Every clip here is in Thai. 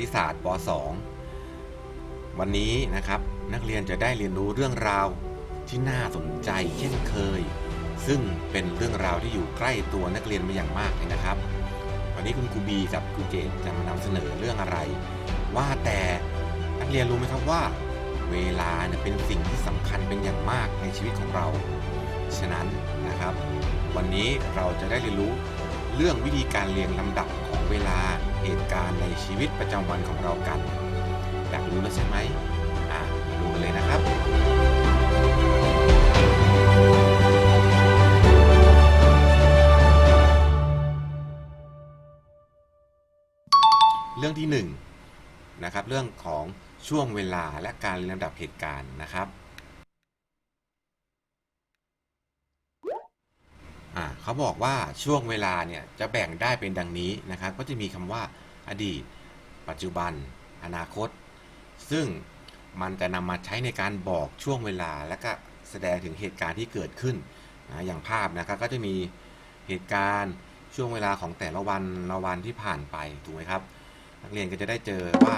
ติศาสตร์ป .2 วันนี้นะครับนักเรียนจะได้เรียนรู้เรื่องราวที่น่าสนใจเช่นเคย ซึ่งเป็นเรื่องราวที่อยู่ใกล้ตัวนักเรียนมาอย่างมากเลยนะครับ วันนี้คุณครูบีกับคุณเจตจะมานำเสนอเรื่องอะไร ว่าแต่นักเรียนรู้ไหมครับว่า เวลาเนี่ยเป็นสิ่งที่สำคัญเป็นอย่างมากในชีวิตของเรา ฉะนั้นนะครับ วันนี้เราจะได้เรียนรู้ เรื่องวิธีการเรียงลำดับของเวลาเหตุการณ์ในชีวิตประจำวันของเรากันอยากรู้แล้วใช่ไหมอะมาดูกันเลยนะครับ เรื่องที่1นงนะครับเรื่องของช่วงเวลาและการเรียงลำดับเหตุการณ์นะครับ อ่าเขาบอกว่าช่วงเวลาเนี่ยจะแบ่งได้เป็นดังนี้นะครับ ก็จะมีคำว่าอดีต ปัจจุบัน อนาคต ซึ่งมันจะนำมาใช้ในการบอกช่วงเวลาและก็แสดงถึงเหตุการณ์ที่เกิดขึ้นนะอย่างภาพนะครับก็จะมีเหตุการณ์ช่วงเวลาของแต่ละวันละวันที่ผ่านไปถูกไหมครับ นักเรียนก็จะได้เจอว่า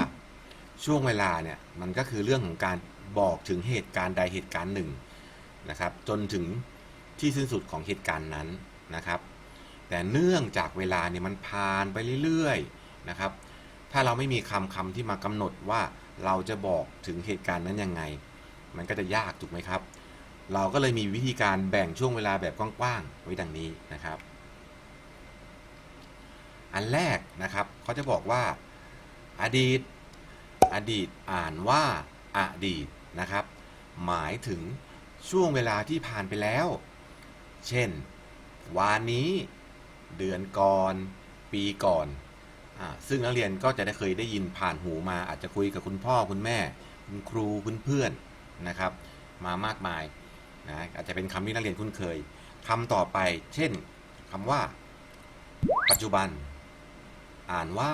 ช่วงเวลาเนี่ยมันก็คือเรื่องของการบอกถึงเหตุการณ์ใดเหตุการณ์หนึ่งนะครับ จนถึง ที่สิ้นสุดของเหตุการณ์นั้นนะครับ แต่เนื่องจากเวลาเนี่ยมันผ่านไปเรื่อยๆนะครับ ถ้าเราไม่มีคำคำที่มากำหนดว่าเราจะบอกถึงเหตุการณ์นั้นยังไง มันก็จะยากถูกไหมครับ เราก็เลยมีวิธีการแบ่งช่วงเวลาแบบกว้างๆไว้ดังนี้นะครับ อันแรกนะครับเขาจะบอกว่าอดีต อดีตอ่านว่าอดีตนะครับ หมายถึงช่วงเวลาที่ผ่านไปแล้ว เช่น วานนี้ เดือนก่อน ปีก่อนอซึ่งนักเรียนก็จะได้เคยได้ยินผ่านหูมาอาจจะคุยกับคุณพ่อคุณแม่ คุณครูคุณเพื่อนนะครับ มามากมายนะอาจจะเป็นคำที่นักเรียนคุ้นเคยคำต่อไป เช่นคำว่า ปัจจุบัน อ่านว่า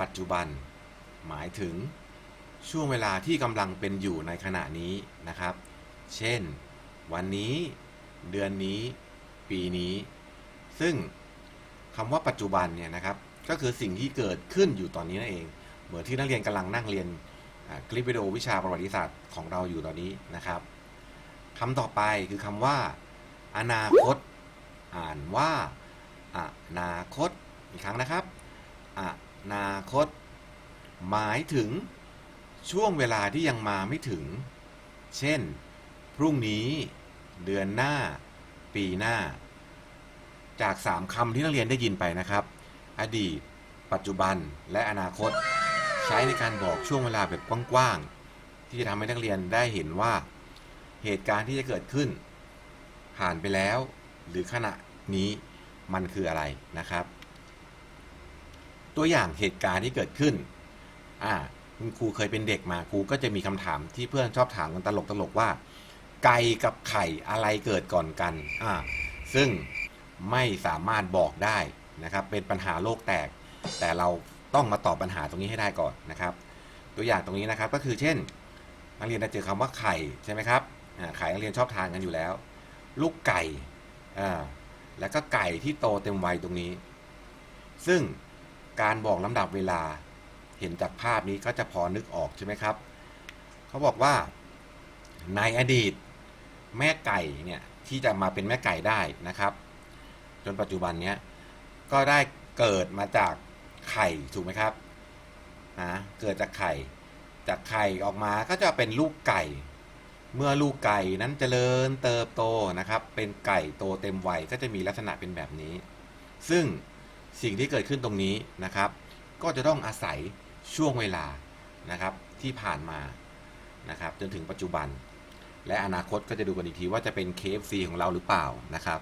ปัจจุบัน หมายถึงช่วงเวลาที่กำลังเป็นอยู่ในขณะนี้นะครับ เช่น วันนี้ เดือนนี้ ปีนี้ ซึ่งคำว่าปัจจุบันเนี่ยนะครับ ก็คือสิ่งที่เกิดขึ้นอยู่ตอนนี้นั่นเอง เหมือนที่นักเรียนกำลังนั่งเรียนคลิปวิดีโอวิชาประวัติศาสตร์ของเราอยู่ตอนนี้นะครับคำต่อไปคือคำว่า อนาคต อ่านว่าอนาคตอีกครั้งนะครับอนาคต หมายถึงช่วงเวลาที่ยังมาไม่ถึง เช่น พรุ่งนี้ เดือนหน้า ปีหน้า จาก 3คำที่นักเรียนได้ยินไปนะครับ อดีต ปัจจุบันและอนาคต ใช้ในการบอกช่วงเวลาแบบกว้างๆที่จะทำให้นักเรียนได้เห็นว่า เหตุการณ์ที่จะเกิดขึ้น ผ่านไปแล้ว หรือขณะนี้มันคืออะไรนะครับ ตัวอย่างเหตุการณ์ที่เกิดขึ้นอ่าคุณครูเคยเป็นเด็กมาครูก็จะมีคำถามที่เพื่อนชอบถามกันตลกตลกๆว่า ไก่กับไข่อะไรเกิดก่อนกันอ่าซึ่งไม่สามารถบอกได้นะครับ เป็นปัญหาโลกแตก แต่เราต้องมาตอบปัญหาตรงนี้ให้ได้ก่อนนะครับ ตัวอย่างตรงนี้นะครับก็คือเช่น นักเรียนจะเจอคำว่าไข่ใช่ไหมครับอ่าไข่นักเรียนชอบทานกันอยู่แล้ว ลูกไก่อ่าแล้วก็ไก่ที่โตเต็มวัยตรงนี้ ซึ่งการบอกลำดับเวลาเห็นจากภาพนี้ก็จะพอนึกออกใช่ไหมครับ เขาบอกว่าในอดีต แม่ไก่เนี่ยที่จะมาเป็นแม่ไก่ได้นะครับ จนปัจจุบันเนี้ยก็ได้เกิดมาจากไข่ถูกไหมครับนะเกิดจากไข่ จากไข่ออกมาก็จะเป็นลูกไก่ เมื่อลูกไก่นั้นเจริญเติบโตนะครับ เป็นไก่โตเต็มวัยก็จะมีลักษณะเป็นแบบนี้ ซึ่งสิ่งที่เกิดขึ้นตรงนี้นะครับ ก็จะต้องอาศัยช่วงเวลานะครับที่ผ่านมานะครับ จนถึงปัจจุบัน และอนาคตก็จะดูกันอีกทีว่าจะเป็น KFC ของเราหรือเปล่านะครับ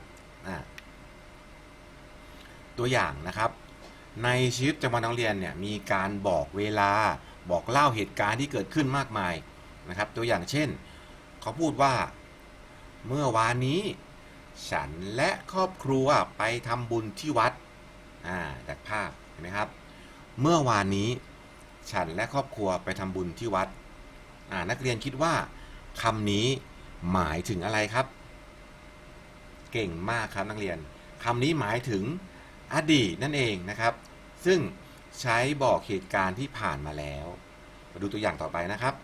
ตัวอย่างนะครับ ในชีวิตประจำวันนักเรียนเนี่ยมีการบอกเวลาบอกเล่าเหตุการณ์ที่เกิดขึ้นมากมายนะครับ ตัวอย่างเช่น เขาพูดว่า เมื่อวานนี้ ฉันและครอบครัวไปทำบุญที่วัดอ่าจากภาพเห็นไหมครับ เมื่อวานนี้ ฉันและครอบครัวไปทำบุญที่วัดอ่านักเรียนคิดว่า คำนี้หมายถึงอะไรครับ เก่งมากครับนักเรียนคำนี้หมายถึงอดีตนั่นเองนะครับ ซึ่งใช้บอกเหตุการณ์ที่ผ่านมาแล้ว มาดูตัวอย่างต่อไปนะครับ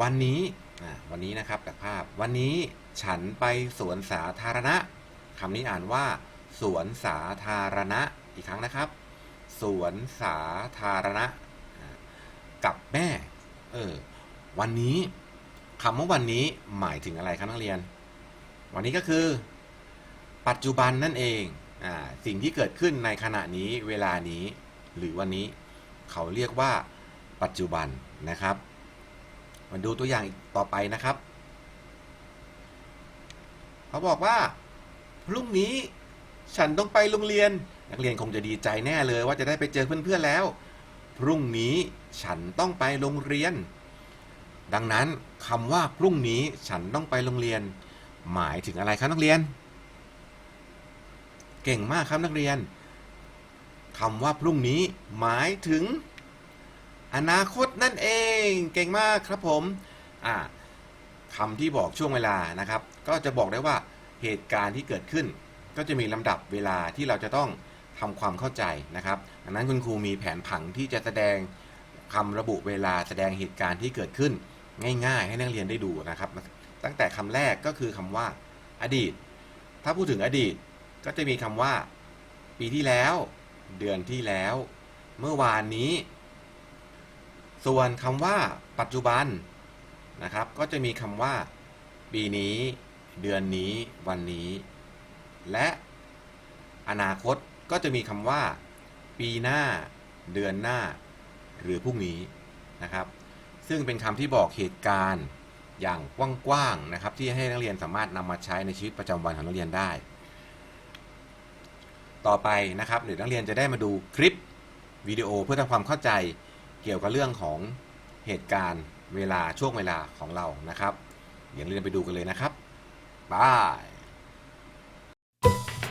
วันนี้วันนี้นะครับจากภาพ วันนี้ฉันไปสวนสาธารณะคำนี้อ่านว่า สวนสาธารณะอีกครั้งนะครับ สวนสาธารณะ กับแม่ เออ วันนี้คำว่าวันนี้หมายถึงอะไรครับนักเรียน วันนี้ก็คือ ปัจจุบันนั่นเองอ่าสิ่งที่เกิดขึ้นในขณะนี้เวลานี้ หรือวันนี้ เขาเรียกว่า ปัจจุบันนะครับ มาดูตัวอย่างต่อไปนะครับ เขาบอกว่าพรุ่งนี้ฉันต้องไปโรงเรียน นักเรียนคงจะดีใจแน่เลยว่าจะได้ไปเจอเพื่อนๆแล้ว พรุ่งนี้ฉันต้องไปโรงเรียน ดังนั้นคำว่าพรุ่งนี้ฉันต้องไปโรงเรียน หมายถึงอะไรครับนักเรียน เก่งมากครับนักเรียนคำว่าพรุ่งนี้หมายถึง อนาคตนั่นเอง เก่งมากครับผมอ่าคำที่บอกช่วงเวลานะครับ ก็จะบอกได้ว่าเหตุการณ์ที่เกิดขึ้น ก็จะมีลำดับเวลาที่เราจะต้องทำความเข้าใจนะครับดังนั้นคุณครูมีแผนผังที่จะแสดงคำระบุเวลาแสดงเหตุการณ์ที่เกิดขึ้น ง่ายๆ ให้นักเรียนได้ดูนะครับ ตั้งแต่คำแรกก็คือคำว่า อดีต ถ้าพูดถึงอดีตก็จะมีคำว่า ปีที่แล้ว เดือนที่แล้ว เมื่อวานนี้ ส่วนคำว่า ปัจจุบันนะครับ ก็จะมีคำว่า ปีนี้ เดือนนี้ วันนี้ และอนาคตก็จะมีคำว่า ปีหน้า เดือนหน้า หรือพรุ่งนี้นะครับ ซึ่งเป็นคำที่บอกเหตุการณ์อย่างกว้างๆนะครับ ที่ให้นักเรียนสามารถนำมาใช้ในชีวิตประจำวันของนักเรียนได้ ต่อไปนะครับเดี๋ยวนักเรียนจะได้มาดูคลิปวิดีโอเพื่อทำความเข้าใจเกี่ยวกับเรื่องของเหตุการณ์เวลาช่วงเวลาของเรานะครับเดี๋ยวเรียนไปดูกันเลยนะครับบาย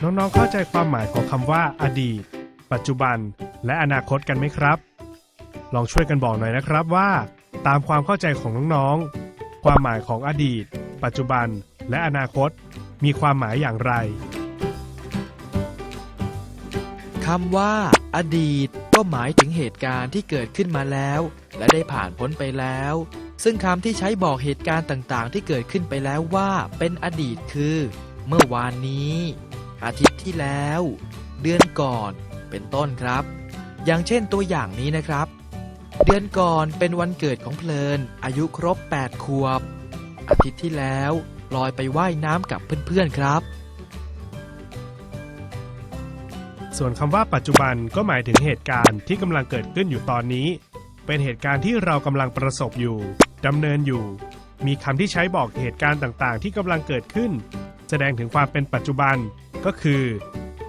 น้องๆเข้าใจความหมายของคำว่า อดีต ปัจจุบัน และอนาคตกันไหมครับ ลองช่วยกันบอกหน่อยนะครับว่า ตามความเข้าใจของน้องๆ ความหมายของอดีต ปัจจุบัน และอนาคต มีความหมายอย่างไร คำว่า อดีต ก็หมายถึงเหตุการณ์ที่เกิดขึ้นมาแล้ว และได้ผ่านพ้นไปแล้ว ซึ่งคำที่ใช้บอกเหตุการณ์ต่างๆ ที่เกิดขึ้นไปแล้วว่า เป็นอดีตคือ เมื่อวานนี้ อาทิตย์ที่แล้ว เดือนก่อน เป็นต้นครับ อย่างเช่นตัวอย่างนี้นะครับ เดือนก่อนเป็นวันเกิดของเพลิน อายุครบ 8 ขวบ อาทิตย์ที่แล้วลอยไปว่ายน้ำกับเพื่อนๆครับ ส่วนคำว่าปัจจุบันก็หมายถึงเหตุการณ์ที่กำลังเกิดขึ้นอยู่ตอนนี้ เป็นเหตุการณ์ที่เรากำลังประสบอยู่ดำเนินอยู่ มีคำที่ใช้บอกเหตุการณ์ต่างๆ ที่กำลังเกิดขึ้น แสดงถึงความเป็นปัจจุบันก็คือ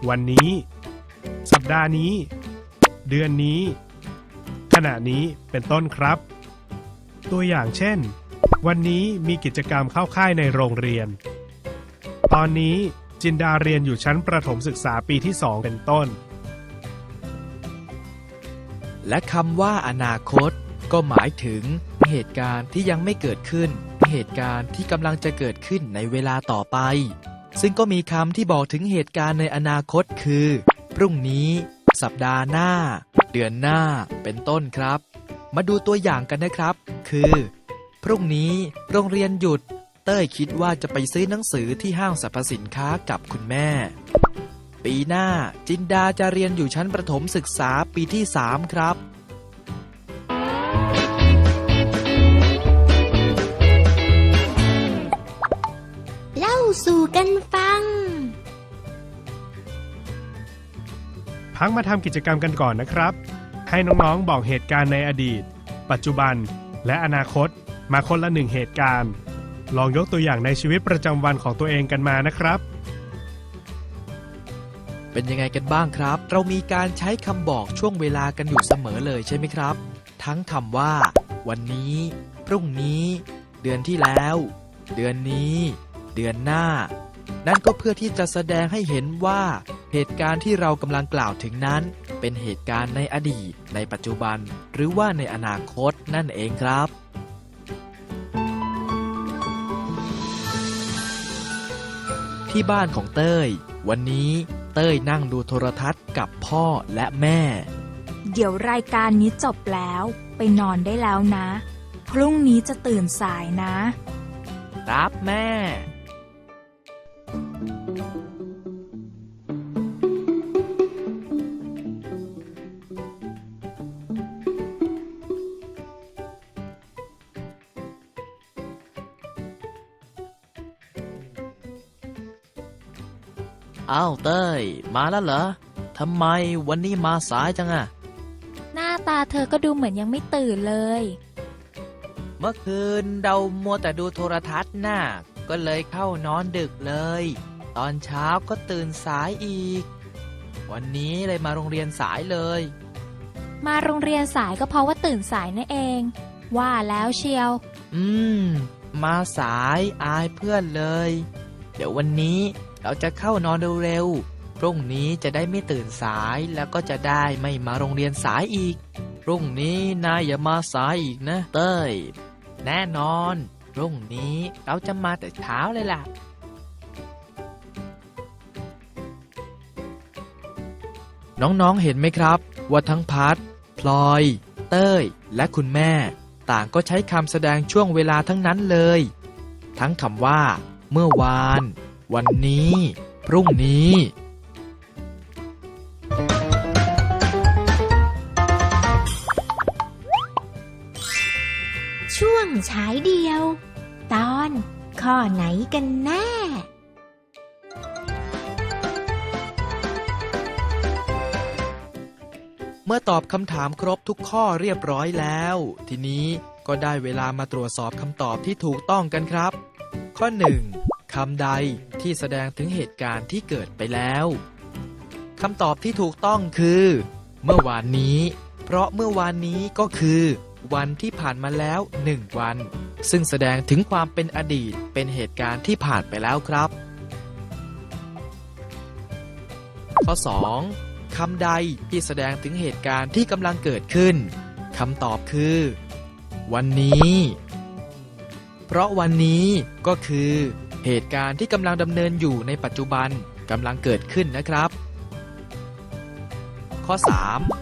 วันนี้ สัปดาห์นี้ เดือนนี้ ณะนี้เป็นต้นครับ ตัวอย่างเช่น วันนี้มีกิจกรรมเข้าค่ายในโรงเรียน ตอนนี้จินดาเรียนอยู่ชั้นประถมศึกษาปีที่ 2 เป็นต้น และคำว่าอนาคต ก็หมายถึงเหตุการณ์ที่ยังไม่เกิดขึ้น เหตุการณ์ที่กำลังจะเกิดขึ้นในเวลาต่อไป ซึ่งก็มีคำที่บอกถึงเหตุการณ์ในอนาคตคือ พรุ่งนี้ สัปดาห์หน้า เดือนหน้าเป็นต้นครับ มาดูตัวอย่างกันนะครับ คือ พรุ่งนี้โรงเรียนหยุด เต้ยคิดว่าจะไปซื้อหนังสือที่ห้างสรรพสินค้ากับคุณแม่ ปีหน้าจินดาจะเรียนอยู่ชั้นประถมศึกษาปีที่ 3 ครับเล่าสู่กันฟัง พักมาทำกิจกรรมกันก่อนนะครับ ให้น้องๆบอกเหตุการณ์ในอดีต ปัจจุบัน และอนาคต มาคนละหนึ่งเหตุการณ์ ลองยกตัวอย่างในชีวิตประจำวันของตัวเองกันมานะครับ เป็นยังไงกันบ้างครับ เรามีการใช้คำบอกช่วงเวลากันอยู่เสมอเลยใช่ไหมครับ ทั้งคำว่า วันนี้ พรุ่งนี้ เดือนที่แล้ว เดือนนี้ เดือนหน้า นั่นก็เพื่อที่จะแสดงให้เห็นว่าเหตุการณ์ที่เรากำลังกล่าวถึงนั้น เป็นเหตุการณ์ในอดีต ในปัจจุบัน หรือว่าในอนาคตนั่นเองครับที่บ้านของเต้ย วันนี้เต้ยนั่งดูโทรทัศน์กับพ่อและแม่ เดี๋ยวรายการนี้จบแล้ว ไปนอนได้แล้วนะ พรุ่งนี้จะตื่นสายนะ ครับแม่ อ้าวเต้ย มาแล้วเหรอทำไมวันนี้มาสายจังอะหน้าตาเธอก็ดูเหมือนยังไม่ตื่นเลย เมื่อคืนเรามัวแต่ดูโทรทัศน์น่ะก็เลยเข้านอนดึกเลย ตอนเช้าก็ตื่นสายอีก วันนี้เลยมาโรงเรียนสายเลย มาโรงเรียนสายก็เพราะว่าตื่นสายนั่นเอง ว่าแล้วเชียว อืม มาสายอายเพื่อนเลย เดี๋ยววันนี้เราจะเข้านอนเร็วๆพรุ่งนี้จะได้ไม่ตื่นสายแล้วก็จะได้ไม่มาโรงเรียนสายอีก พรุ่งนี้นายอย่ามาสายอีกนะ เต้ย แน่นอน พรุ่งนี้เราจะมาแต่เช้าเลยล่ะ น้องๆเห็นไหมครับ ว่าทั้งพัดพลอย เต้ย และคุณแม่ ต่างก็ใช้คำแสดงช่วงเวลาทั้งนั้นเลย ทั้งคำว่า เมื่อวาน วันนี้ พรุ่งนี้ช่วงฉายเดียว ตอนข้อไหนกันแน่ เมื่อตอบคำถามครบทุกข้อเรียบร้อยแล้ว ทีนี้ก็ได้เวลามาตรวจสอบคำตอบที่ถูกต้องกันครับ ข้อ 1. คำใดที่แสดงถึงเหตุการณ์ที่เกิดไปแล้วคำตอบที่ถูกต้องคือ เมื่อวานนี้ เพราะเมื่อวานนี้ก็คือ วันที่ผ่านมาแล้วหนึ่งวัน ซึ่งแสดงถึงความเป็นอดีตเป็นเหตุการณ์ที่ผ่านไปแล้วครับ ข้อ 2. คำใดที่แสดงถึงเหตุการณ์ที่กำลังเกิดขึ้นคำตอบคือ วันนี้ เพราะวันนี้ก็คือ เหตุการณ์ที่กำลังดำเนินอยู่ในปัจจุบันกำลังเกิดขึ้นนะครับ ข้อ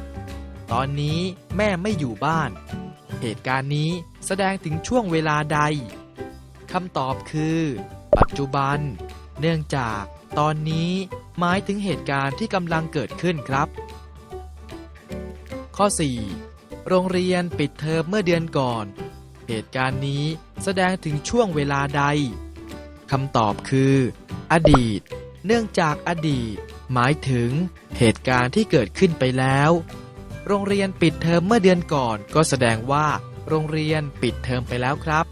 3. ตอนนี้แม่ไม่อยู่บ้าน เหตุการณ์นี้แสดงถึงช่วงเวลาใดคำตอบคือ ปัจจุบัน เนื่องจากตอนนี้ หมายถึงเหตุการณ์ที่กำลังเกิดขึ้นครับ ข้อ 4. โรงเรียนปิดเทอมเมื่อเดือนก่อน เหตุการณ์นี้แสดงถึงช่วงเวลาใดคำตอบคือ อดีต เนื่องจากอดีต หมายถึงเหตุการณ์ที่เกิดขึ้นไปแล้ว โรงเรียนปิดเทอมเมื่อเดือนก่อน ก็แสดงว่า โรงเรียนปิดเทอมไปแล้วครับ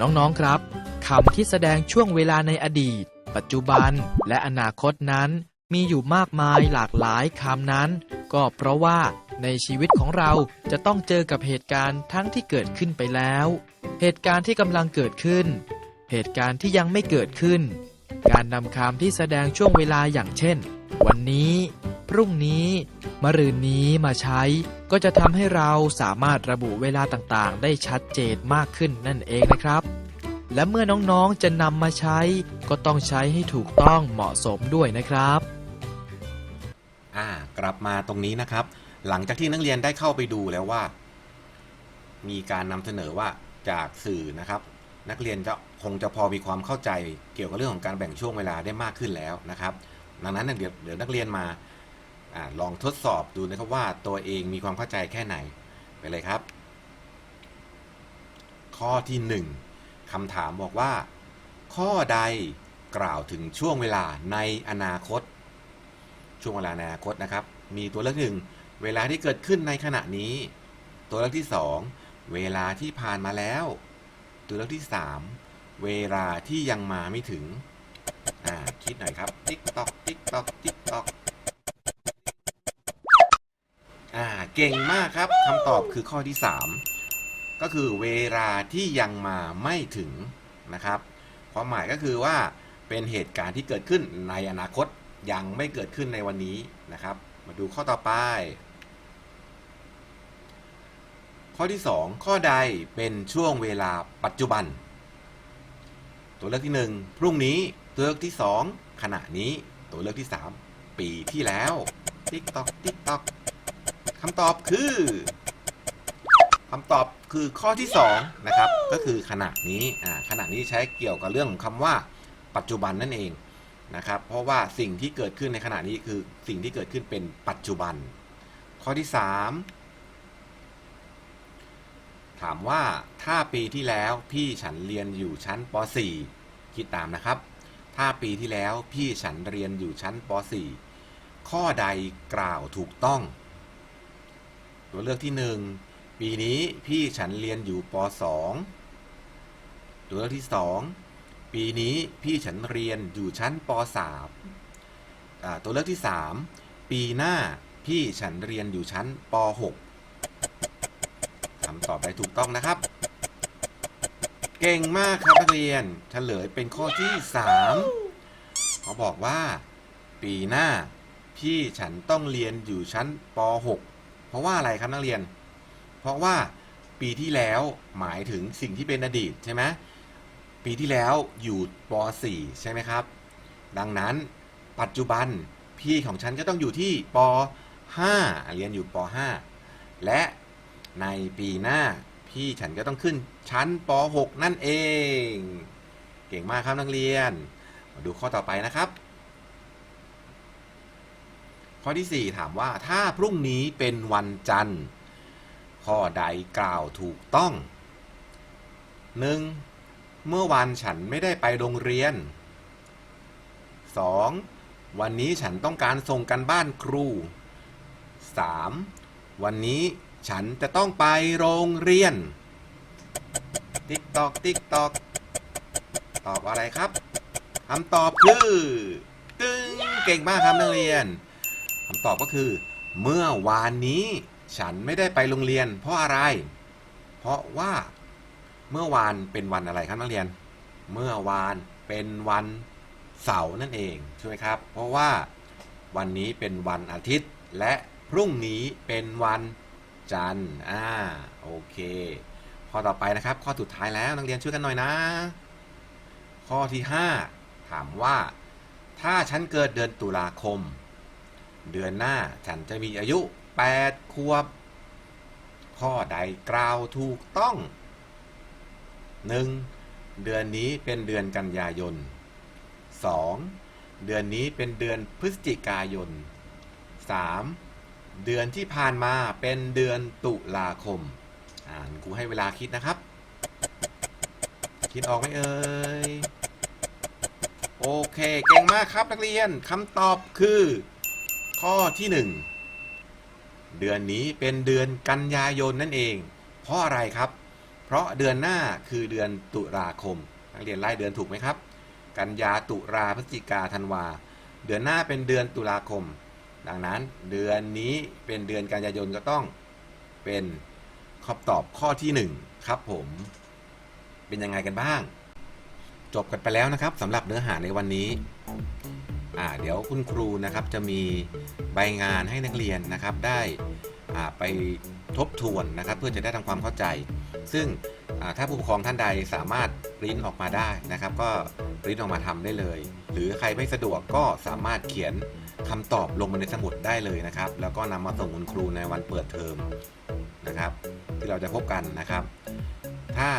น้องๆครับคำที่แสดงช่วงเวลาในอดีต ปัจจุบันและอนาคตนั้นมีอยู่มากมายหลากหลายคำนั้น ก็เพราะว่าในชีวิตของเราจะต้องเจอกับเหตุการณ์ทั้งที่เกิดขึ้นไปแล้ว เหตุการณ์ที่กำลังเกิดขึ้น เหตุการณ์ที่ยังไม่เกิดขึ้น การนำคำที่แสดงช่วงเวลาอย่างเช่น วันนี้ พรุ่งนี้มะรืนนี้มาใช้ ก็จะทำให้เราสามารถระบุเวลาต่างๆ ได้ชัดเจนมากขึ้นนั่นเองนะครับ และเมื่อน้องๆจะนำมาใช้ ก็ต้องใช้ให้ถูกต้องเหมาะสมด้วยนะครับ อ่ากลับมาตรงนี้นะครับ หลังจากที่นักเรียนได้เข้าไปดูแล้วว่า มีการนำเสนอว่าจากสื่อนะครับ นักเรียนจะคงจะพอมีความเข้าใจเกี่ยวกับเรื่องของการแบ่งช่วงเวลาได้มากขึ้นแล้วนะครับ ดังนั้นเดี๋ยวเดี๋ยวนักเรียนมาอาลองทดสอบดูนะครับว่าตัวเองมีความเข้าใจแค่ไหนไปเลยครับ ข้อที่หนึ่ง คำถามบอกว่า ข้อใดกล่าวถึงช่วงเวลาในอนาคต ช่วงเวลาในอนาคตนะครับ มีตัวเลือกหนึ่งเวลาที่เกิดขึ้นในขณะนี้ ตัวเลือกที่สองเวลาที่ผ่านมาแล้ว ตัวเลือกที่สามเวลาที่ยังมาไม่ถึงอ่าคิดหน่อยครับติ๊กตอกติ๊กตอกติ๊กตอกอ่าเก่งมากครับคำตอบคือข้อที่สาม ก็คือเวลาที่ยังมาไม่ถึงนะครับ ความหมายก็คือว่าเป็นเหตุการณ์ที่เกิดขึ้นในอนาคตยังไม่เกิดขึ้นในวันนี้นะครับ มาดูข้อต่อไป ข้อที่ 2 ข้อใดเป็นช่วงเวลาปัจจุบัน ตัวเลือกที่ 1 พรุ่งนี้ตัวเลือกที่ 2 ขณะนี้ตัวเลือกที่ 3 ปีที่แล้วติ๊กตอกติ๊กตอกคำตอบคือคำตอบ คือข้อที่2นะครับก็คือขณะนี้อ่าขณะนี้ใช้เกี่ยวกับเรื่องของคำว่าปัจจุบันนั่นเองนะครับเพราะว่าสิ่งที่เกิดขึ้นในขณะนี้คือสิ่งที่เกิดขึ้นเป็นปัจจุบัน ข้อที่ 3 ถามว่าถ้าปีที่แล้วพี่ฉันเรียนอยู่ชั้นป .4 คิดตามนะครับ ถ้าปีที่แล้วพี่ฉันเรียนอยู่ชั้นป .4 ข้อใดกล่าวถูกต้อง ตัวเลือกที่ 1 ปีนี้พี่ฉันเรียนอยู่ป .2 ตัวเลือกที่ 2 ปีนี้พี่ฉันเรียนอยู่ชั้นป .3 ตัวเลือกที่ 3 ปีหน้าพี่ฉันเรียนอยู่ชั้นป .6 คำตอบใดถูกต้องนะครับ เก่งมากครับนักเรียนเฉลยเป็นข้อที่ 3 เขาบอกว่า ปีหน้าพี่ฉันต้องเรียนอยู่ชั้นป .6 เพราะว่าอะไรครับนักเรียน เพราะว่าปีที่แล้วหมายถึงสิ่งที่เป็นอดีตใช่ไหมปีที่แล้วอยู่ป .4 ใช่ไหมครับ ดังนั้นปัจจุบันพี่ของฉันก็ต้องอยู่ที่ป .5 เรียนอยู่ป .5 และในปีหน้าพี่ฉันก็ต้องขึ้นชั้นป .6 นั่นเอง เก่งมากครับนักเรียน มาดูข้อต่อไปนะครับ ข้อที่ 4 ถามว่าถ้าพรุ่งนี้เป็นวันจันทร์ ข้อใดกล่าวถูกต้อง 1. เมื่อวานฉันไม่ได้ไปโรงเรียน 2. วันนี้ฉันต้องการส่งกันบ้านครู 3. วันนี้ฉันจะต้องไปโรงเรียน ติ๊กตอก ติ๊กตอก ตอบอะไรครับคำตอบคือตึงเก่งมากครับนักเรียนคำตอบก็คือ เมื่อวานนี้ ฉันไม่ได้ไปโรงเรียน เพราะอะไร เพราะว่าเมื่อวานเป็นวันอะไรครับนักเรียน เมื่อวานเป็นวันเสาร์นั่นเองใช่ไหมครับ เพราะว่าวันนี้เป็นวันอาทิตย์ และพรุ่งนี้เป็นวันจันทร์อ่าโอเค ข้อต่อไปนะครับ ข้อสุดท้ายแล้วนักเรียนช่วยกันหน่อยนะ ข้อที่ 5 ถามว่า ถ้าฉันเกิดเดือนตุลาคม เดือนหน้าฉันจะมีอายุ 8ขวบ ข้อใดกล่าวถูกต้อง 1. เดือนนี้เป็นเดือนกันยายน 2. เดือนนี้เป็นเดือนพฤศจิกายน 3. เดือนที่ผ่านมาเป็นเดือนตุลาคม อ่านครูให้เวลาคิดนะครับ คิดออกไหมเอ่ย โอเค เก่งมากครับนักเรียนคำตอบคือ ข้อที่ 1 เดือนนี้เป็นเดือนกันยายนนั่นเอง เพราะอะไรครับ เพราะเดือนหน้าคือเดือนตุลาคมนักเรียนไล่เดือนถูกไหมครับ กันยาตุลาพฤศจิกาธันวา เดือนหน้าเป็นเดือนตุลาคม ดังนั้นเดือนนี้เป็นเดือนกันยายนก็ต้องเป็นคำตอบข้อที่1ครับผมเป็นยังไงกันบ้าง จบกันไปแล้วนะครับสำหรับเนื้อหาในวันนี้ อ่าเดี๋ยวคุณครูนะครับจะมีใบงานให้นักเรียนนะครับได้อ่าไปทบทวนนะครับ เพื่อจะได้ทำความเข้าใจ ซึ่งอ่าถ้าผู้ปกครองท่านใดสามารถปริ้นออกมาได้นะครับ ก็ปริ้นออกมาทำได้เลย หรือใครไม่สะดวกก็สามารถเขียนคำตอบลงมาในสมุดได้เลยนะครับ แล้วก็นำมาส่งคุณครูในวันเปิดเทอมนะครับ ที่เราจะพบกันนะครับ ถ้า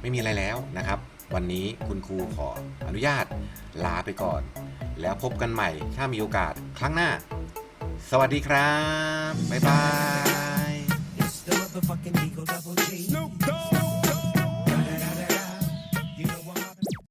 ไม่มีอะไรแล้วนะครับ วันนี้คุณครูขออนุญาตลาไปก่อน แล้วพบกันใหม่ถ้ามีโอกาสครั้งหน้า สวัสดีครับ บ๊ายบาย